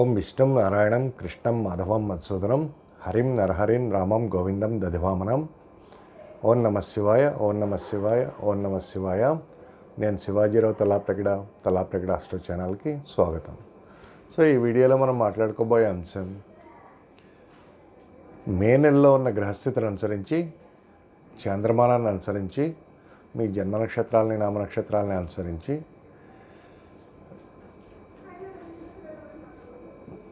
ఓం విష్ణుం నారాయణం కృష్ణం మాధవం మధుసూదనం హరిం నరహరిం రామం గోవిందం దధివామనం. ఓం నమ శివాయ ఓం నమ శివాయ ఓం నమ శివాయ. నేను శివాజీరావు తలాప్రగడ తలాప్రగడ అస్ట్రో ఛానల్కి స్వాగతం. సో ఈ వీడియోలో మనం మాట్లాడుకోబోయే అంశం మే నెలలో ఉన్న గ్రహస్థితిని అనుసరించి చంద్రమానాన్ని అనుసరించి మీ జన్మ నక్షత్రాలని నామ నక్షత్రాలని అనుసరించి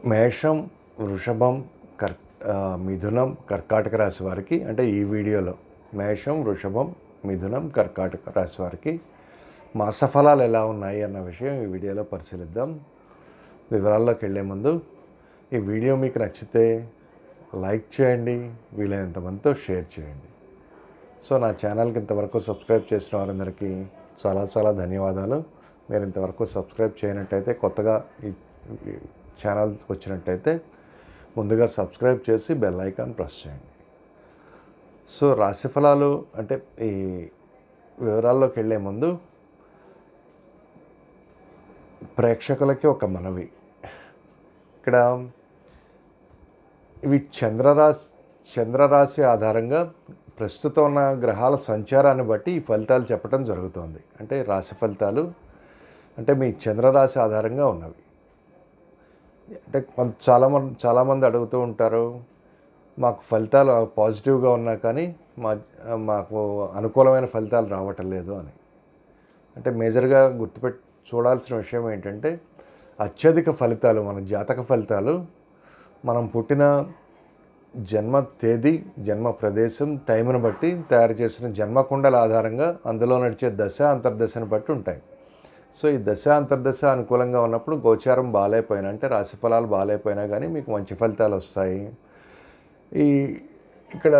మేషం వృషభం కర్ మిథునం కర్కాటక రాశి వారికి అంటే ఈ వీడియోలో మేషం వృషభం మిథునం కర్కాటక రాశి వారికి మాస ఫలాలు ఎలా ఉన్నాయి అన్న విషయం ఈ వీడియోలో పరిశీలిద్దాం. వివరాల్లోకి వెళ్ళే ముందు ఈ వీడియో మీకు నచ్చితే లైక్ చేయండి వీలైనంత మందితో షేర్ చేయండి. సో నా ఛానల్కి ఇంతవరకు సబ్స్క్రైబ్ చేసిన వారందరికీ చాలా చాలా ధన్యవాదాలు. మీరు ఇంతవరకు సబ్స్క్రైబ్ చేయనట్టయితే కొత్తగా ఈ ఛానల్ వచ్చినట్టయితే ముందుగా సబ్స్క్రైబ్ చేసి బెల్ ఐకాన్ ప్రెస్ చేయండి. సో రాశి ఫలాలు అంటే ఈ వివరాల్లోకి వెళ్ళే ముందు ప్రేక్షకులకి ఒక మనవి. ఇక్కడ ఇవి చంద్రరాశి చంద్రరాశి ఆధారంగా ప్రస్తుతం ఉన్న గ్రహాల సంచారాన్ని బట్టి ఈ ఫలితాలు చెప్పడం జరుగుతోంది. అంటే రాశి ఫలితాలు అంటే మీ చంద్రరాశి ఆధారంగా ఉన్నవి. అంటే కొంత చాలామంది చాలామంది అడుగుతూ ఉంటారు మాకు ఫలితాలు పాజిటివ్గా ఉన్నా కానీ మా మాకు అనుకూలమైన ఫలితాలు రావటం లేదు అని. అంటే మేజర్గా గుర్తుపెట్టి చూడాల్సిన విషయం ఏంటంటే అత్యధిక ఫలితాలు మన జాతక ఫలితాలు మనం పుట్టిన జన్మ తేదీ జన్మ ప్రదేశం టైంను బట్టి తయారు చేసిన జన్మకుండల ఆధారంగా అందులో నడిచే దశ అంతర్దశను బట్టి ఉంటాయి. సో ఈ దశ అంతర్దశ అనుకూలంగా ఉన్నప్పుడు గోచారం బాగాలేపోయినా అంటే రాశి ఫలాలు బాగాలేకపోయినా కానీ మీకు మంచి ఫలితాలు వస్తాయి. ఈ ఇక్కడ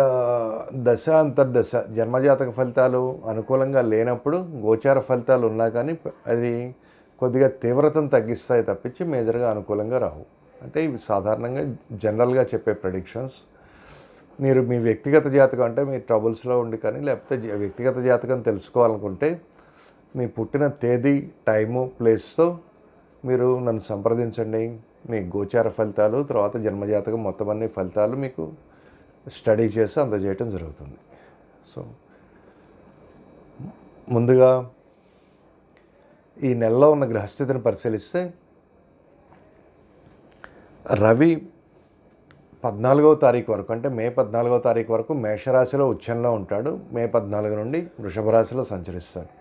దశ అంతర్దశ జన్మజాతక ఫలితాలు అనుకూలంగా లేనప్పుడు గోచార ఫలితాలు ఉన్నా కానీ అది కొద్దిగా తీవ్రతను తగ్గిస్తాయి తప్పించి మేజర్గా అనుకూలంగా రావు. అంటే ఇవి సాధారణంగా జనరల్గా చెప్పే ప్రెడిక్షన్స్ మీరు మీ వ్యక్తిగత జాతకం అంటే మీ ట్రబుల్స్లో ఉండి కానీ లేకపోతే జ- వ్యక్తిగత జాతకం తెలుసుకోవాలనుకుంటే మీ పుట్టిన తేదీ టైము ప్లేస్తో మీరు నన్ను సంప్రదించండి. మీ గోచార ఫలితాలు తర్వాత జన్మజాతకం మొత్తం అన్ని ఫలితాలు మీకు స్టడీ చేసి అందజేయటం జరుగుతుంది. సో ముందుగా ఈ నెలలో ఉన్న గ్రహస్థితిని పరిశీలిస్తే రవి పద్నాలుగవ తారీఖు వరకు అంటే మే పద్నాలుగవ తారీఖు వరకు మేషరాశిలో ఉచ్చంలో ఉంటాడు. మే పద్నాలుగు నుండి వృషభ రాశిలో సంచరిస్తాడు.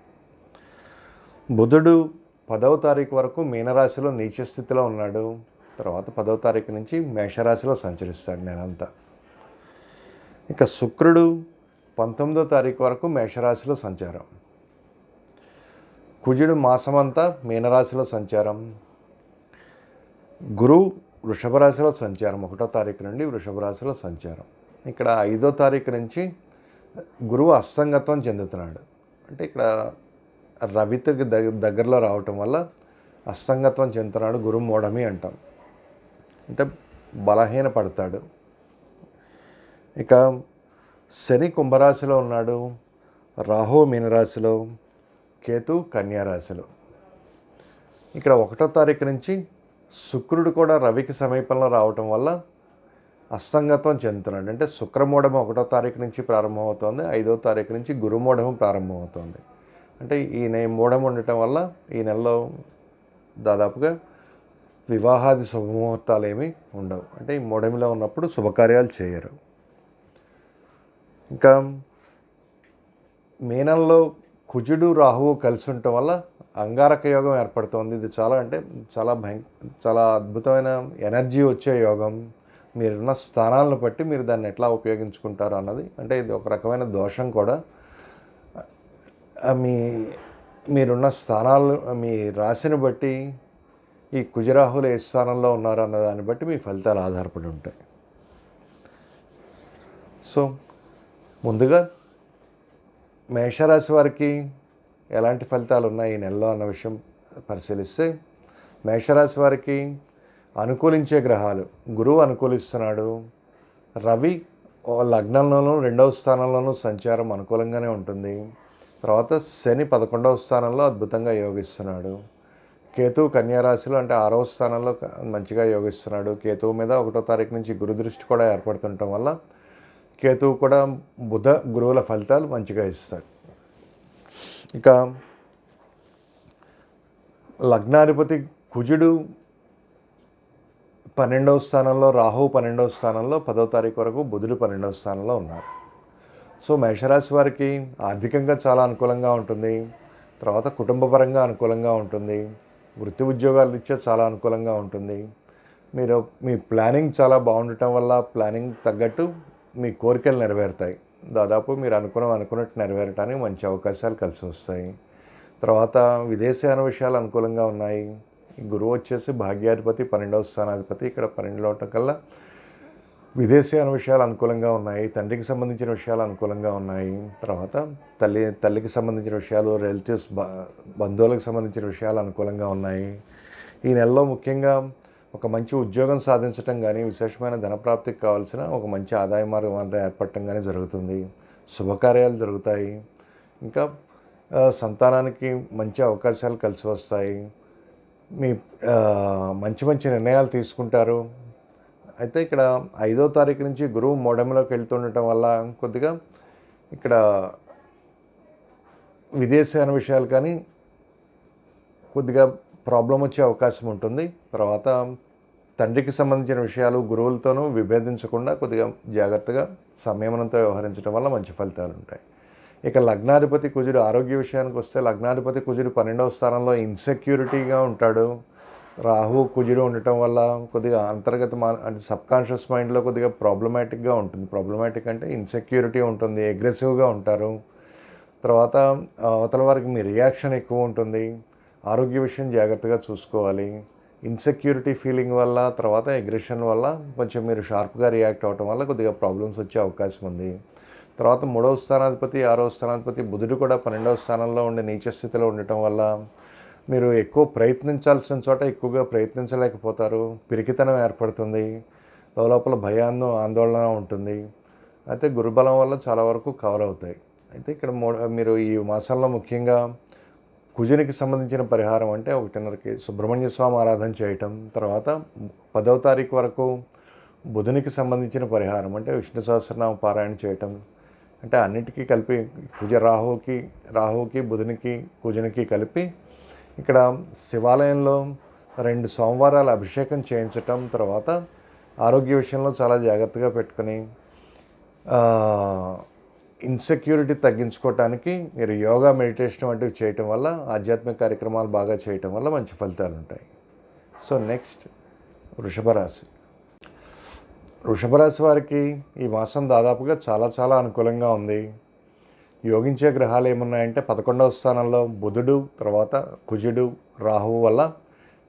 బుధుడు పదవ తారీఖు వరకు మీనరాశిలో నీచ స్థితిలో ఉన్నాడు. తర్వాత పదవ తారీఖు నుంచి మేషరాశిలో సంచరిస్తాడు నేనంతా ఇక శుక్రుడు పంతొమ్మిదో తారీఖు వరకు మేషరాశిలో సంచారం. కుజుడు మాసమంతా మీనరాశిలో సంచారం. గురువు వృషభ రాశిలో సంచారం. ఒకటో తారీఖు నుండి వృషభ రాశిలో సంచారం. ఇక్కడ ఐదో తారీఖు నుంచి గురువు అస్సంగత్వం చెందుతున్నాడు. అంటే ఇక్కడ రవితకి దగ్గ దగ్గరలో రావటం వల్ల అసంగత్వం చెందుతున్నాడు గురు మోడమి అంటాం. అంటే బలహీన పడతాడు. ఇక శని కుంభరాశిలో ఉన్నాడు రాహు మీనరాశిలో కేతు కన్యారాశిలో ఇక్కడ ఒకటో తారీఖు నుంచి శుక్రుడు కూడా రవికి సమీపంలో రావటం వల్ల అసంగత్వం చెందుతున్నాడు. అంటే శుక్రమూఢం ఒకటో తారీఖు నుంచి ప్రారంభమవుతోంది ఐదో తారీఖు నుంచి గురుమూఢం ప్రారంభమవుతోంది. అంటే ఈ నె మూఢం ఉండటం వల్ల ఈ నెలలో దాదాపుగా వివాహాది శుభముహూర్తాలు ఏమీ ఉండవు. అంటే ఈ మూఢమిలో ఉన్నప్పుడు శుభకార్యాలు చేయరు. ఇంకా మీనంలో కుజుడు రాహువు కలిసి ఉండటం వల్ల అంగారక యోగం ఏర్పడుతోంది. ఇది చాలా అంటే చాలా భయం చాలా అద్భుతమైన ఎనర్జీ వచ్చే యోగం. మీరున్న స్థానాలను బట్టి మీరు దాన్ని ఎట్లా ఉపయోగించుకుంటారు అన్నది. అంటే ఇది ఒక రకమైన దోషం కూడా. మీ మీరున్న స్థానాలు మీ రాశిని బట్టి ఈ కుజరాహులు ఏ స్థానంలో ఉన్నారు అన్న దాన్ని బట్టి మీ ఫలితాలు ఆధారపడి ఉంటాయి. సో ముందుగా మేషరాశి వారికి ఎలాంటి ఫలితాలు ఉన్నాయి ఈ నెలలో అన్న విషయం పరిశీలిస్తే మేషరాశి వారికి అనుకూలించే గ్రహాలు గురువు అనుకూలిస్తున్నాడు రవి లగ్నంలోనూ రెండవ స్థానంలోనూ సంచారం అనుకూలంగానే ఉంటుంది తర్వాత శని పదకొండవ స్థానంలో అద్భుతంగా యోగిస్తున్నాడు. కేతు కన్యారాశిలో అంటే ఆరవ స్థానంలో మంచిగా యోగిస్తున్నాడు. కేతువు మీద ఒకటో తారీఖు నుంచి గురుదృష్టి కూడా ఏర్పడుతుండటం వల్ల కేతువు కూడా బుధ గురువుల ఫలితాలు మంచిగా ఇస్తాడు. ఇక లగ్నాధిపతి కుజుడు పన్నెండవ స్థానంలో రాహు పన్నెండవ స్థానంలో పదవ తారీఖు వరకు బుధుడు పన్నెండవ స్థానంలో ఉన్నారు. సో మేషరాశి వారికి ఆర్థికంగా చాలా అనుకూలంగా ఉంటుంది. తర్వాత కుటుంబపరంగా అనుకూలంగా ఉంటుంది. వృత్తి ఉద్యోగాలు ఇచ్చే చాలా అనుకూలంగా ఉంటుంది. మీరు మీ ప్లానింగ్ చాలా బాగుండటం వల్ల ప్లానింగ్ తగ్గట్టు మీ కోరికలు నెరవేరుతాయి. దాదాపు మీరు అనుకున్న అనుకున్నట్టు నెరవేరటానికి మంచి అవకాశాలు కలిసి వస్తాయి. తర్వాత విదేశీయాన విషయాలు అనుకూలంగా ఉన్నాయి. గురువు వచ్చేసి భాగ్యాధిపతి పన్నెండవ స్థానాధిపతి. ఇక్కడ పన్నెండులో ఉండటం కల్లా విదేశీయాన విషయాలు అనుకూలంగా ఉన్నాయి తండ్రికి సంబంధించిన విషయాలు అనుకూలంగా ఉన్నాయి. తర్వాత తల్లి తల్లికి సంబంధించిన విషయాలు రిలేటివ్స్ బ బంధువులకు సంబంధించిన విషయాలు అనుకూలంగా ఉన్నాయి. ఈ నెలలో ముఖ్యంగా ఒక మంచి ఉద్యోగం సాధించటం కానీ విశేషమైన ధనప్రాప్తికి కావాల్సిన ఒక మంచి ఆదాయ మార్గం అనేది ఏర్పడటం కానీ జరుగుతుంది. శుభకార్యాలు జరుగుతాయి. ఇంకా సంతానానికి మంచి అవకాశాలు కలిసి వస్తాయి. మీ మంచి మంచి నిర్ణయాలు తీసుకుంటారు. అయితే ఇక్కడ ఐదో తారీఖు నుంచి గురువు మోడెంలోకి వెళ్తుండటం వల్ల కొద్దిగా ఇక్కడ విదేశాన విషయాలు కానీ కొద్దిగా ప్రాబ్లం వచ్చే అవకాశం ఉంటుంది. తర్వాత తండ్రికి సంబంధించిన విషయాలు గురువులతోనూ విభేదించకుండా కొద్దిగా జాగ్రత్తగా సంయమనంతో వ్యవహరించడం వల్ల మంచి ఫలితాలు ఉంటాయి. ఇక లగ్నాధిపతి కుజుడు ఆరోగ్య విషయానికి వస్తే లగ్నాధిపతి కుజుడు పన్నెండవ స్థానంలో ఇన్సెక్యూరిటీగా ఉంటాడు. రాహు కుజుడు ఉండటం వల్ల కొద్దిగా అంతర్గత మా అంటే సబ్కాన్షియస్ మైండ్లో కొద్దిగా ప్రాబ్లమాటిక్గా ఉంటుంది. ప్రాబ్లమాటిక్ అంటే ఇన్సెక్యూరిటీ ఉంటుంది అగ్రెసివ్గా ఉంటారు. తర్వాత అవతల వారికి మీ రియాక్షన్ ఎక్కువ ఉంటుంది. ఆరోగ్య విషయం జాగ్రత్తగా చూసుకోవాలి. ఇన్సెక్యూరిటీ ఫీలింగ్ వల్ల తర్వాత అగ్రెషన్ వల్ల కొంచెం మీరు షార్ప్గా రియాక్ట్ అవ్వటం వల్ల కొద్దిగా ప్రాబ్లమ్స్ వచ్చే అవకాశం ఉంది. తర్వాత మూడవ స్థానాధిపతి ఆరవ స్థానాధిపతి బుధుడు కూడా పన్నెండవ స్థానంలో ఉండే నీచ స్థితిలో ఉండటం వల్ల మీరు ఎక్కువ ప్రయత్నించాల్సిన చోట ఎక్కువగా ప్రయత్నించలేకపోతారు. పిరికితనం ఏర్పడుతుంది. లోపల భయాన్ని ఆందోళన ఉంటుంది. అయితే గురుబలం వల్ల చాలా వరకు కవర్ అవుతాయి. అయితే ఇక్కడ మూ మీరు ఈ మాసంలో ముఖ్యంగా కుజునికి సంబంధించిన పరిహారం అంటే ఒకటిన్నరకి సుబ్రహ్మణ్య స్వామి ఆరాధన చేయటం తర్వాత పదవ తారీఖు వరకు బుధునికి సంబంధించిన పరిహారం అంటే విష్ణు సహస్రనామ పారాయణ చేయటం. అంటే అన్నిటికీ కలిపి కుజ రాహువుకి రాహుకి బుధునికి కుజునికి కలిపి ఇక్కడ శివాలయంలో రెండు సోమవారాలు అభిషేకం చేయించటం తర్వాత ఆరోగ్య విషయంలో చాలా జాగ్రత్తగా పెట్టుకొని ఇన్సెక్యూరిటీ తగ్గించుకోవటానికి మీరు యోగా మెడిటేషన్ వంటివి చేయటం వల్ల ఆధ్యాత్మిక కార్యక్రమాలు బాగా చేయటం వల్ల మంచి ఫలితాలు ఉంటాయి. సో నెక్స్ట్ వృషభరాశి వృషభరాశి వారికి ఈ మాసం దాదాపుగా చాలా చాలా అనుకూలంగా ఉంది. యోగించే గ్రహాలు ఏమున్నాయంటే పదకొండవ స్థానంలో బుధుడు తర్వాత కుజుడు రాహువు వల్ల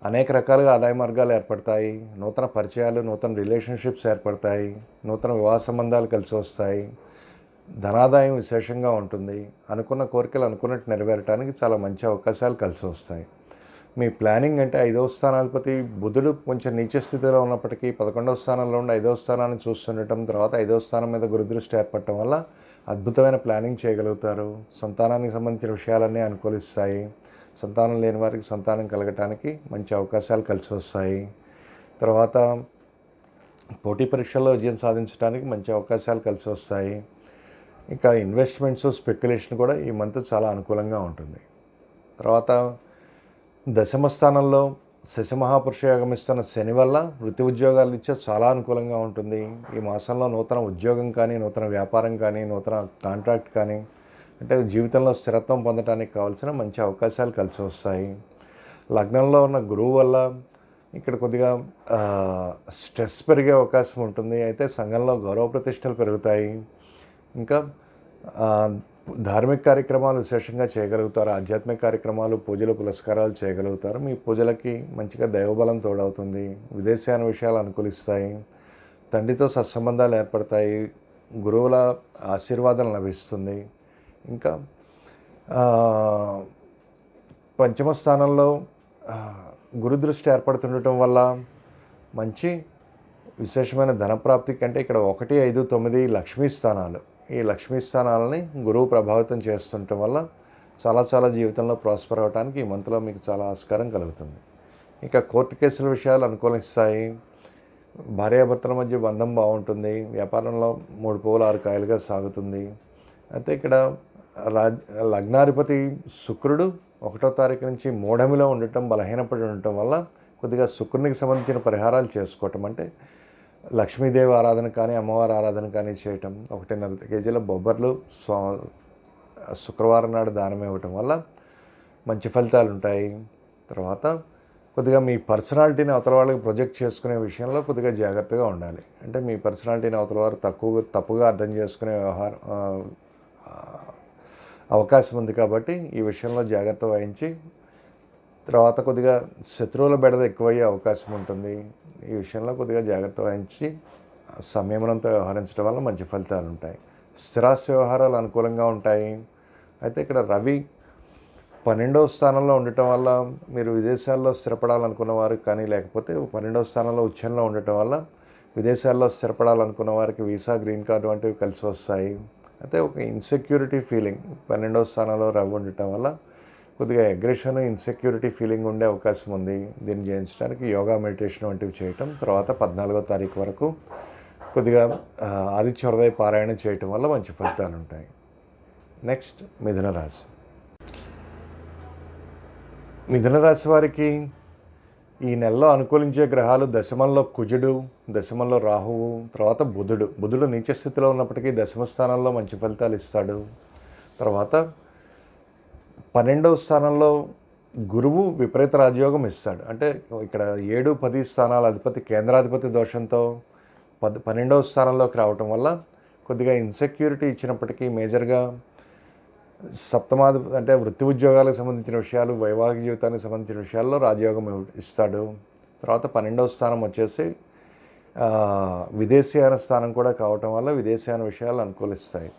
అనేక రకాలుగా ఆదాయ మార్గాలు ఏర్పడతాయి. నూతన పరిచయాలు నూతన రిలేషన్షిప్స్ ఏర్పడతాయి. నూతన వివాహ సంబంధాలు కలిసి వస్తాయి. ధనాదాయం విశేషంగా ఉంటుంది. అనుకున్న కోరికలు అనుకున్నట్టు నెరవేరడానికి చాలా మంచి అవకాశాలు కలిసి వస్తాయి. మీ ప్లానింగ్ అంటే ఐదవ స్థానాధిపతి బుధుడు కొంచెం నీచ స్థితిలో ఉన్నప్పటికీ పదకొండవ స్థానంలో ఉండి ఐదవ స్థానాన్ని చూస్తుండటం తర్వాత ఐదవ స్థానం మీద గురుదృష్టి ఏర్పడటం వల్ల అద్భుతమైన ప్లానింగ్ చేయగలుగుతారు. సంతానానికి సంబంధించిన విషయాలన్నీ అనుకూలిస్తాయి. సంతానం లేని వారికి సంతానం కలగటానికి మంచి అవకాశాలు కలిసి వస్తాయి. తర్వాత పోటీ పరీక్షల్లో విజయం సాధించడానికి మంచి అవకాశాలు కలిసి వస్తాయి. ఇంకా ఇన్వెస్ట్మెంట్స్ స్పెక్యులేషన్ కూడా ఈ మంత్ చాలా అనుకూలంగా ఉంటుంది. తర్వాత దశమ స్థానంలో శశమహాపురుష ఆగమిస్తున్న శని వల్ల వృత్తి ఉద్యోగాలు ఇచ్చే చాలా అనుకూలంగా ఉంటుంది. ఈ మాసంలో నూతన ఉద్యోగం కానీ నూతన వ్యాపారం కానీ నూతన కాంట్రాక్ట్ కానీ అంటే జీవితంలో స్థిరత్వం పొందడానికి కావాల్సిన మంచి అవకాశాలు కలిసి వస్తాయి. లగ్నంలో ఉన్న గురువు వల్ల ఇక్కడ కొద్దిగా స్ట్రెస్ పెరిగే అవకాశం ఉంటుంది. అయితే సంఘంలో గౌరవ ప్రతిష్టలు పెరుగుతాయి. ఇంకా ధార్మిక కార్యక్రమాలు విశేషంగా చేయగలుగుతారు? ఆధ్యాత్మిక కార్యక్రమాలు పూజలు పురస్కారాలు చేయగలుగుతారు? మీ పూజలకి మంచిగా దైవబలం తోడవుతుంది విదేశాన విషయాలు అనుకూలిస్తాయి తండ్రితో సత్సంబంధాలు ఏర్పడతాయి గురువుల ఆశీర్వాదం లభిస్తుంది. ఇంకా పంచమ స్థానంలో గురుదృష్టి ఏర్పడుతుండటం వల్ల మంచి విశేషమైన ధనప్రాప్తి కంటే ఇక్కడ ఒకటి ఐదు తొమ్మిది లక్ష్మీ స్థానాలు. ఈ లక్ష్మీ స్థానాలని గురువు ప్రభావితం చేస్తుండటం వల్ల చాలా చాలా జీవితంలో ప్రాస్పర్ అవ్వడానికి ఈ మంత్లో మీకు చాలా ఆస్కారం కలుగుతుంది. ఇంకా కోర్టు కేసుల విషయాలు అనుకూలిస్తాయి. భార్యాభర్తల మధ్య బంధం బాగుంటుంది. వ్యాపారంలో మూడు పువ్వులు ఆరు కాయలుగా సాగుతుంది. అయితే ఇక్కడ రాజ్ లగ్నాధిపతి శుక్రుడు ఒకటో తారీఖు నుంచి మూఢమిలో ఉండటం బలహీనపడి ఉండటం వల్ల కొద్దిగా శుక్రునికి సంబంధించిన పరిహారాలు చేసుకోవటం అంటే లక్ష్మీదేవి ఆరాధన కానీ అమ్మవారి ఆరాధన కానీ చేయటం ఒకటిన్నర కేజీల బొబ్బర్లు సో శుక్రవారం నాడు దానం ఇవ్వటం వల్ల మంచి ఫలితాలు ఉంటాయి. తర్వాత కొద్దిగా మీ పర్సనాలిటీని అవతల వాళ్ళకి ప్రొజెక్ట్ చేసుకునే విషయంలో కొద్దిగా జాగ్రత్తగా ఉండాలి. అంటే మీ పర్సనాలిటీని అవతల వారు తక్కువ తప్పుగా అర్థం చేసుకునే వ్యవహారం అవకాశం ఉంది కాబట్టి ఈ విషయంలో జాగ్రత్త వహించి తర్వాత కొద్దిగా శత్రువుల బెడద ఎక్కువయ్యే అవకాశం ఉంటుంది. ఈ విషయంలో కొద్దిగా జాగ్రత్త వహించి సంయమనంతో వ్యవహరించడం వల్ల మంచి ఫలితాలు ఉంటాయి. స్థిరాస్తి వ్యవహారాలు అనుకూలంగా ఉంటాయి. అయితే ఇక్కడ రవి పన్నెండవ స్థానంలో ఉండటం వల్ల మీరు విదేశాల్లో స్థిరపడాలనుకున్న వారు కానీ లేకపోతే పన్నెండవ స్థానంలో ఉచ్చంలో ఉండటం వల్ల విదేశాల్లో స్థిరపడాలనుకున్న వారికి వీసా గ్రీన్ కార్డు వంటివి కలిసి వస్తాయి. అయితే ఒక ఇన్సెక్యూరిటీ ఫీలింగ్ పన్నెండవ స్థానంలో రవి ఉండటం వల్ల కొద్దిగా అగ్రెషన్ ఇన్సెక్యూరిటీ ఫీలింగ్ ఉండే అవకాశం ఉంది. దీన్ని జయించడానికి యోగా మెడిటేషన్ వంటివి చేయటం తర్వాత పద్నాలుగో తారీఖు వరకు కొద్దిగా ఆదిత్య హృదయ పారాయణ చేయటం వల్ల మంచి ఫలితాలు ఉంటాయి. నెక్స్ట్ మిథున రాశి. మిథున రాశి వారికి ఈ నెలలో అనుకూలించే గ్రహాలు దశమంలో కుజుడు దశమంలో రాహువు తర్వాత బుధుడు. బుధుడు నీచ స్థితిలో ఉన్నప్పటికీ దశమ స్థానంలో మంచి ఫలితాలు ఇస్తాడు. తర్వాత పన్నెండవ స్థానంలో గురువు విపరీత రాజయోగం ఇస్తాడు. అంటే ఇక్కడ ఏడు పది స్థానాల అధిపతి కేంద్రాధిపతి దోషంతో పద్ పన్నెండవ స్థానంలోకి రావటం వల్ల కొద్దిగా ఇన్సెక్యూరిటీ ఇచ్చినప్పటికీ మేజర్గా సప్తమాధి అంటే వృత్తి ఉద్యోగాలకు సంబంధించిన విషయాలు వైవాహిక జీవితానికి సంబంధించిన విషయాల్లో రాజయోగం ఇస్తాడు. తర్వాత పన్నెండవ స్థానం వచ్చేసి విదేశీయాన స్థానం కూడా కావటం వల్ల విదేశీయాన విషయాలు అనుకూలిస్తాయి.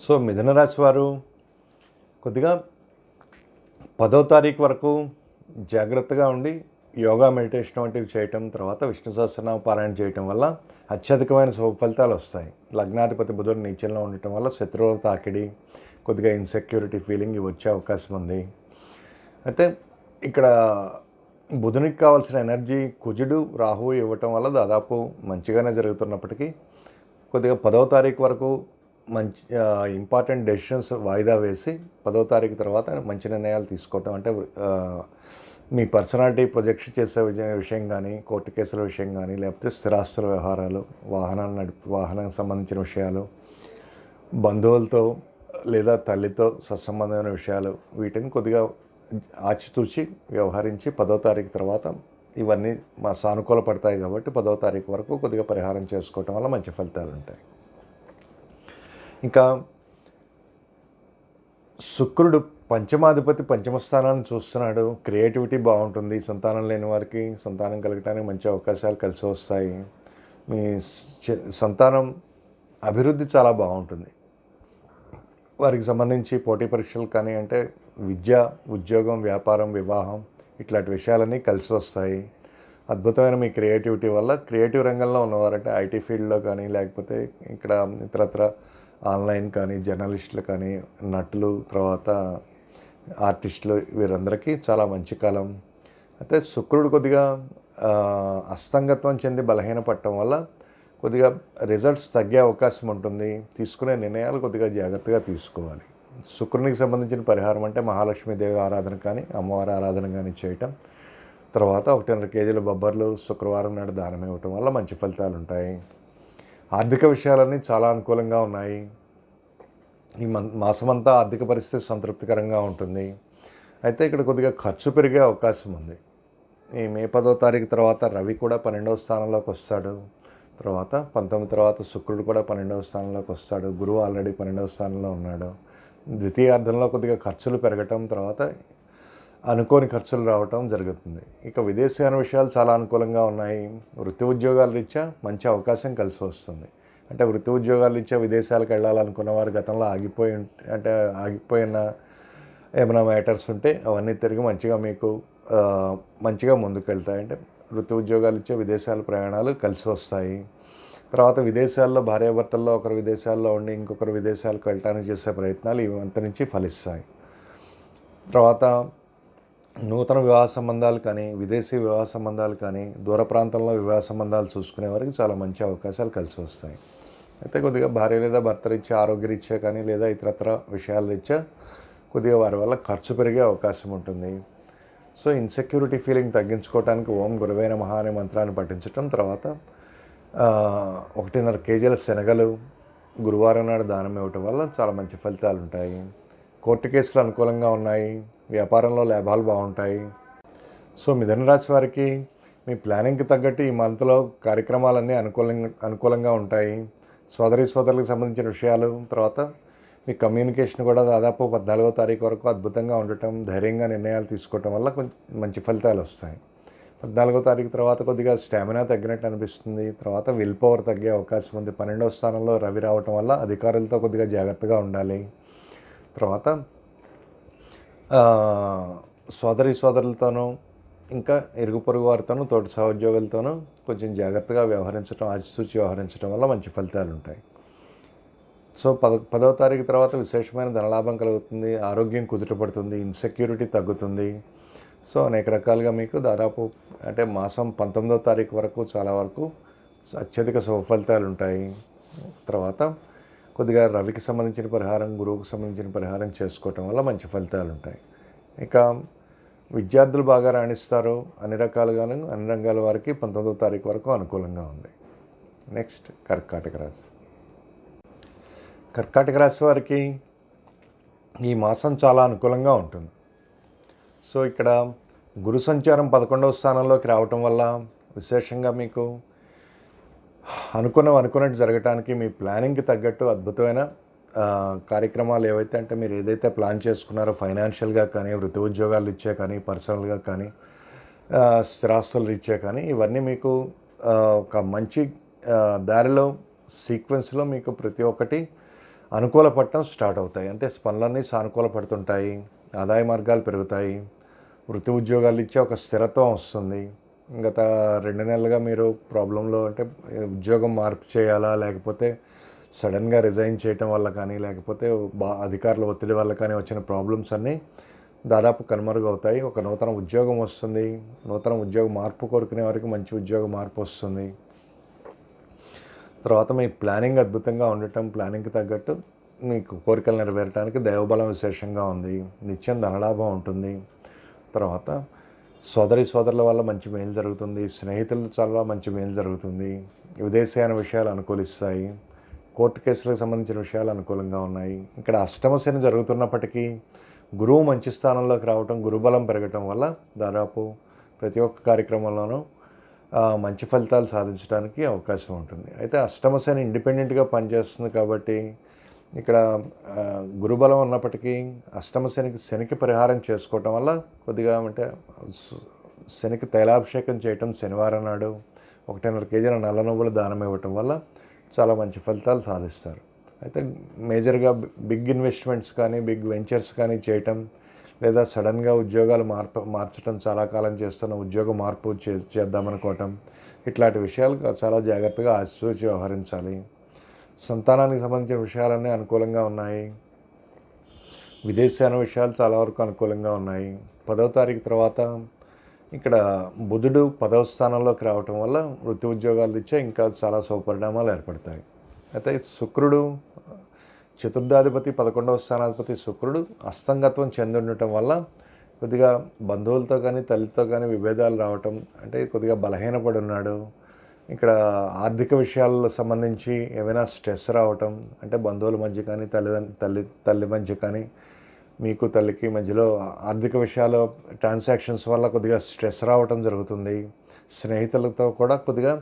సో మిథున రాశి వారు కొద్దిగా పదో తారీఖు వరకు జాగ్రత్తగా ఉండి యోగా మెడిటేషన్ వంటివి చేయటం తర్వాత విష్ణు సహస్రనామ పారాయణ చేయటం వల్ల అత్యధికమైన శుభ ఫలితాలు వస్తాయి. లగ్నాధిపతి బుధుడు నీచంలో ఉండటం వల్ల శత్రువుల తాకిడి కొద్దిగా ఇన్సెక్యూరిటీ ఫీలింగ్ వచ్చే అవకాశం ఉంది. అయితే ఇక్కడ బుధునికి కావాల్సిన ఎనర్జీ కుజుడు రాహువు ఇవ్వటం వల్ల దాదాపు మంచిగానే జరుగుతున్నప్పటికీ కొద్దిగా పదవ తారీఖు వరకు మంచి ఇంపార్టెంట్ డెసిషన్స్ వాయిదా వేసి పదో తారీఖు తర్వాత మంచి నిర్ణయాలు తీసుకోవటం. అంటే మీ పర్సనాలిటీ ప్రొజెక్షన్ చేసే విజయ- విషయం కానీ కోర్టు కేసుల విషయం కానీ లేకపోతే స్థిరాస్తుల వ్యవహారాలు వాహనాన్ని నడిపి వాహనానికి సంబంధించిన విషయాలు బంధువులతో లేదా తల్లితో సత్సంబంధమైన విషయాలు వీటిని కొద్దిగా ఆచితూచి వ్యవహరించి పదో తారీఖు తర్వాత ఇవన్నీ మా సానుకూల పడతాయి కాబట్టి పదో తారీఖు వరకు కొద్దిగా పరిహారం చేసుకోవటం వల్ల మంచి ఫలితాలు ఉంటాయి ఇంకా శుక్రుడు పంచమాధిపతి పంచమ స్థానాన్ని చూస్తున్నాడు. క్రియేటివిటీ బాగుంటుంది. సంతానం లేని వారికి సంతానం కలగటానికి మంచి అవకాశాలు కలిసి వస్తాయి. మీ సంతానం అభివృద్ధి చాలా బాగుంటుంది. వారికి సంబంధించి పోటీ పరీక్షలు కానీ అంటే విద్య ఉద్యోగం వ్యాపారం వివాహం ఇట్లాంటి విషయాలన్నీ కలిసి వస్తాయి. అద్భుతమైన మీ క్రియేటివిటీ వల్ల క్రియేటివ్ రంగంలో ఉన్నవారంటే ఐటీ ఫీల్డ్లో కానీ లేకపోతే ఇక్కడ ఇతరత్ర ఆన్లైన్ కానీ జర్నలిస్టులు కానీ నటులు తర్వాత ఆర్టిస్టులు వీరందరికీ చాలా మంచి కాలం. అయితే శుక్రుడు కొద్దిగా అస్తంగత్వం చెంది బలహీనపడటం వల్ల కొద్దిగా రిజల్ట్స్ తగ్గే అవకాశం ఉంటుంది. తీసుకునే నిర్ణయాలు కొద్దిగా జాగ్రత్తగా తీసుకోవాలి. శుక్రునికి సంబంధించిన పరిహారం అంటే మహాలక్ష్మీదేవి ఆరాధన కానీ అమ్మవారి ఆరాధన కానీ చేయటం. తర్వాత ఒకటిన్నర కేజీల బొబ్బర్లు శుక్రవారం నాడు దానం ఇవ్వటం వల్ల మంచి ఫలితాలు ఉంటాయి ఆర్థిక విషయాలన్నీ చాలా అనుకూలంగా ఉన్నాయి. ఈ మన్ మాసమంతా ఆర్థిక పరిస్థితి సంతృప్తికరంగా ఉంటుంది. అయితే ఇక్కడ కొద్దిగా ఖర్చు పెరిగే అవకాశం ఉంది. ఈ మే పదో తారీఖు తర్వాత రవి కూడా పన్నెండవ స్థానంలోకి వస్తాడు. తర్వాత పంతొమ్మిది తర్వాత శుక్రుడు కూడా పన్నెండవ స్థానంలోకి వస్తాడు. గురువు ఆల్రెడీ పన్నెండవ స్థానంలో ఉన్నాడు. ద్వితీయార్థంలో కొద్దిగా ఖర్చులు పెరగటం తర్వాత అనుకోని ఖర్చులు రావటం జరుగుతుంది. ఇక విదేశీయాన విషయాలు చాలా అనుకూలంగా ఉన్నాయి. వృత్తి ఉద్యోగాల రీత్యా మంచి అవకాశం కలిసి వస్తుంది. అంటే వృత్తి ఉద్యోగాల రీత్యా విదేశాలకు వెళ్ళాలనుకున్న వారు గతంలో ఆగిపోయి అంటే ఆగిపోయిన ఏమైనా మ్యాటర్స్ ఉంటే అవన్నీ తిరిగి మంచిగా మీకు మంచిగా ముందుకెళ్తాయి అంటే వృత్తి ఉద్యోగాలు ఇచ్చే విదేశాల ప్రయాణాలు కలిసి వస్తాయి. తర్వాత విదేశాల్లో భార్యాభర్తల్లో ఒకరు విదేశాల్లో ఉండి ఇంకొకరు విదేశాలకు వెళ్ళటానికి చేసే ప్రయత్నాలు ఇవంత నుంచి ఫలిస్తాయి. తర్వాత నూతన వివాహ సంబంధాలు కానీ విదేశీ వివాహ సంబంధాలు కానీ దూర ప్రాంతంలో వివాహ సంబంధాలు చూసుకునే వారికి చాలా మంచి అవకాశాలు కలిసి వస్తాయి. అయితే కొద్దిగా భార్య లేదా భర్త రీత్యా ఆరోగ్య రీత్యా కానీ లేదా ఇతరత్ర విషయాల రీత్యా కొద్దిగా వారి వల్ల ఖర్చు పెరిగే అవకాశం ఉంటుంది. సో ఇన్సెక్యూరిటీ ఫీలింగ్ తగ్గించుకోవడానికి ఓం గురువైన మహా అనే మంత్రాన్ని పఠించటం తర్వాత ఒకటిన్నర కేజీల శనగలు గురువారం నాడు దానం ఇవ్వటం వల్ల చాలా మంచి ఫలితాలు ఉంటాయి కోర్టు కేసులు అనుకూలంగా ఉన్నాయి. వ్యాపారంలో లాభాలు బాగుంటాయి. సో మిథునరాశి వారికి మీ ప్లానింగ్కి తగ్గట్టు ఈ మంత్లో కార్యక్రమాలన్నీ అనుకూలంగా అనుకూలంగా ఉంటాయి. సోదరి సోదరులకు సంబంధించిన విషయాలు తర్వాత మీ కమ్యూనికేషన్ కూడా దాదాపు పద్నాలుగో తారీఖు వరకు అద్భుతంగా ఉండటం ధైర్యంగా నిర్ణయాలు తీసుకోవటం వల్ల కొంచెం మంచి ఫలితాలు వస్తాయి. పద్నాలుగో తారీఖు తర్వాత కొద్దిగా స్టామినా తగ్గినట్టు అనిపిస్తుంది. తర్వాత విల్ పవర్ తగ్గే అవకాశం ఉంది. పన్నెండవ స్థానంలో రవి రావటం వల్ల అధికారులతో కొద్దిగా జాగ్రత్తగా ఉండాలి. తర్వాత సోదరి సోదరులతోనూ ఇంకా ఇరుగు పొరుగు వారితోనూ తోటి సహోద్యోగులతోనూ కొంచెం జాగ్రత్తగా వ్యవహరించడం ఆచితూచి వ్యవహరించడం వల్ల మంచి ఫలితాలు ఉంటాయి. సో పద పదవ తారీఖు తర్వాత విశేషమైన ధనలాభం కలుగుతుంది ఆరోగ్యం కుదుటపడుతుంది ఇన్సెక్యూరిటీ తగ్గుతుంది. సో అనేక రకాలుగా మీకు దాదాపు అంటే మాసం పంతొమ్మిదవ తారీఖు వరకు చాలా వరకు అత్యధిక శుభ ఫలితాలు ఉంటాయి. తర్వాత కొద్దిగా రవికి సంబంధించిన పరిహారం గురువుకు సంబంధించిన పరిహారం చేసుకోవటం వల్ల మంచి ఫలితాలు ఉంటాయి. ఇక విద్యార్థులు బాగా రాణిస్తారు అన్ని రకాలుగాను అన్ని రంగాల వారికి పంతొమ్మిదవ తారీఖు వరకు అనుకూలంగా ఉంది. నెక్స్ట్ కర్కాటక రాశి. కర్కాటక రాశి వారికి ఈ మాసం చాలా అనుకూలంగా ఉంటుంది. సో ఇక్కడ గురు సంచారం పదకొండవ స్థానంలోకి రావటం వల్ల విశేషంగా మీకు అనుకున్నవి అనుకున్నట్టు జరగటానికి మీ ప్లానింగ్కి తగ్గట్టు అద్భుతమైన కార్యక్రమాలు ఏవైతే అంటే మీరు ఏదైతే ప్లాన్ చేసుకున్నారో ఫైనాన్షియల్గా కానీ వృత్తి ఉద్యోగాలు ఇచ్చే కానీ పర్సనల్గా కానీ స్థిరాస్తులు ఇచ్చే కానీ ఇవన్నీ మీకు ఒక మంచి దారిలో సీక్వెన్స్లో మీకు ప్రతి ఒక్కటి అనుకూల పడటం స్టార్ట్ అవుతాయి. అంటే పనులన్నీ సానుకూల పడుతుంటాయి ఆదాయ మార్గాలు పెరుగుతాయి వృత్తి ఉద్యోగాలు ఇచ్చే ఒక స్థిరత్వం వస్తుంది గత రెండు నెలలుగా మీరు ప్రాబ్లంలో అంటే ఉద్యోగం మార్పు చేయాలా లేకపోతే సడన్గా రిజైన్ చేయటం వల్ల కానీ లేకపోతే బా అధికారుల ఒత్తిడి వల్ల కానీ వచ్చిన ప్రాబ్లమ్స్ అన్నీ దాదాపు కనుమరుగవుతాయి. ఒక నూతన ఉద్యోగం వస్తుంది. నూతన ఉద్యోగ మార్పు కోరుకునే వారికి మంచి ఉద్యోగ మార్పు వస్తుంది. తర్వాత మీ ప్లానింగ్ అద్భుతంగా ఉండటం ప్లానింగ్కి తగ్గట్టు మీకు కోరికలు నెరవేరడానికి దైవబలం విశేషంగా ఉంది. నిత్యం ధనలాభం ఉంటుంది. తర్వాత సోదరి సోదరుల వల్ల మంచి మేలు జరుగుతుంది స్నేహితుల చాలా మంచి మేలు జరుగుతుంది. విదేశీయాన విషయాలు అనుకూలిస్తాయి. కోర్టు కేసులకు సంబంధించిన విషయాలు అనుకూలంగా ఉన్నాయి. ఇక్కడ అష్టమశని జరుగుతున్నప్పటికీ గురువు మంచి స్థానంలోకి రావటం గురుబలం పెరగటం వల్ల దాదాపు ప్రతి ఒక్క కార్యక్రమంలోనూ మంచి ఫలితాలు సాధించడానికి అవకాశం ఉంటుంది. అయితే అష్టమశని ఇండిపెండెంట్గా పనిచేస్తుంది కాబట్టి ఇక్కడ గురుబలం ఉన్నప్పటికీ అష్టమ శనికి శనికి పరిహారం చేసుకోవటం వల్ల కొద్దిగా అంటే శనికి తైలాభిషేకం చేయటం శనివారం నాడు ఒకటిన్నర కేజీల నల్ల నువ్వులు దానం ఇవ్వటం వల్ల చాలా మంచి ఫలితాలు సాధిస్తారు. అయితే మేజర్గా బిగ్ ఇన్వెస్ట్మెంట్స్ కానీ బిగ్ వెంచర్స్ కానీ చేయటం లేదా సడన్గా ఉద్యోగాలు మార్ప మార్చడం చాలా కాలం చేస్తున్న ఉద్యోగ మార్పు చే చేద్దామనుకోవటం ఇట్లాంటి విషయాలు చాలా జాగ్రత్తగా ఆశ్చర్య వ్యవహరించాలి. సంతానానికి సంబంధించిన విషయాలన్నీ అనుకూలంగా ఉన్నాయి. విదేశాన విషయాలు చాలా వరకు అనుకూలంగా ఉన్నాయి. పదవ తారీఖు తర్వాత ఇక్కడ బుధుడు పదవ స్థానంలోకి రావటం వల్ల వృత్తి ఉద్యోగాలు ఇచ్చే ఇంకా చాలా సౌపరిణామాలు ఏర్పడతాయి. అయితే శుక్రుడు చతుర్థాధిపతి పదకొండవ స్థానాధిపతి శుక్రుడు అస్తంగత్వం చెందుండటం వల్ల కొద్దిగా బంధువులతో కానీ తల్లితో కానీ విభేదాలు రావటం అంటే కొద్దిగా బలహీనపడి ఉన్నాడు. ఇక్కడ ఆర్థిక విషయాలకు సంబంధించి ఏమైనా స్ట్రెస్ రావటం అంటే బంధువుల మధ్య కానీ తల్లిదండ్రు తల్లి తల్లి మధ్య కానీ మీకు తల్లికి మధ్యలో ఆర్థిక విషయాలు ట్రాన్సాక్షన్స్ వల్ల కొద్దిగా స్ట్రెస్ రావటం జరుగుతుంది. స్నేహితులతో కూడా కొద్దిగా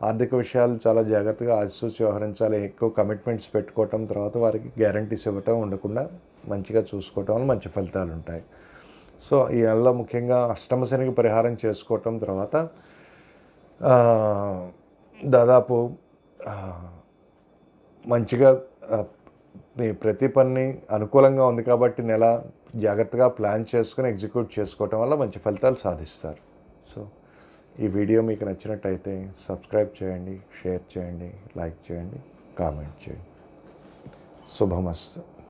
ఆర్థిక విషయాలు చాలా జాగ్రత్తగా ఆచితూచి వ్యవహరించాలి. ఎక్కువ కమిట్మెంట్స్ పెట్టుకోవటం తర్వాత వారికి గ్యారంటీస్ ఇవ్వటం ఉండకుండా మంచిగా చూసుకోవటం వల్ల మంచి ఫలితాలు ఉంటాయి సో ఈ నెలలో ముఖ్యంగా అష్టమశనికి పరిహారం చేసుకోవటం తర్వాత దాదాపు మంచిగా మీ ప్రతి పని అనుకూలంగా ఉంది కాబట్టి నెల జాగ్రత్తగా ప్లాన్ చేసుకుని ఎగ్జిక్యూట్ చేసుకోవటం వల్ల మంచి ఫలితాలు సాధిస్తారు. సో ఈ వీడియో మీకు నచ్చినట్టయితే సబ్స్క్రైబ్ చేయండి షేర్ చేయండి లైక్ చేయండి కామెంట్ చేయండి. శుభమస్తు.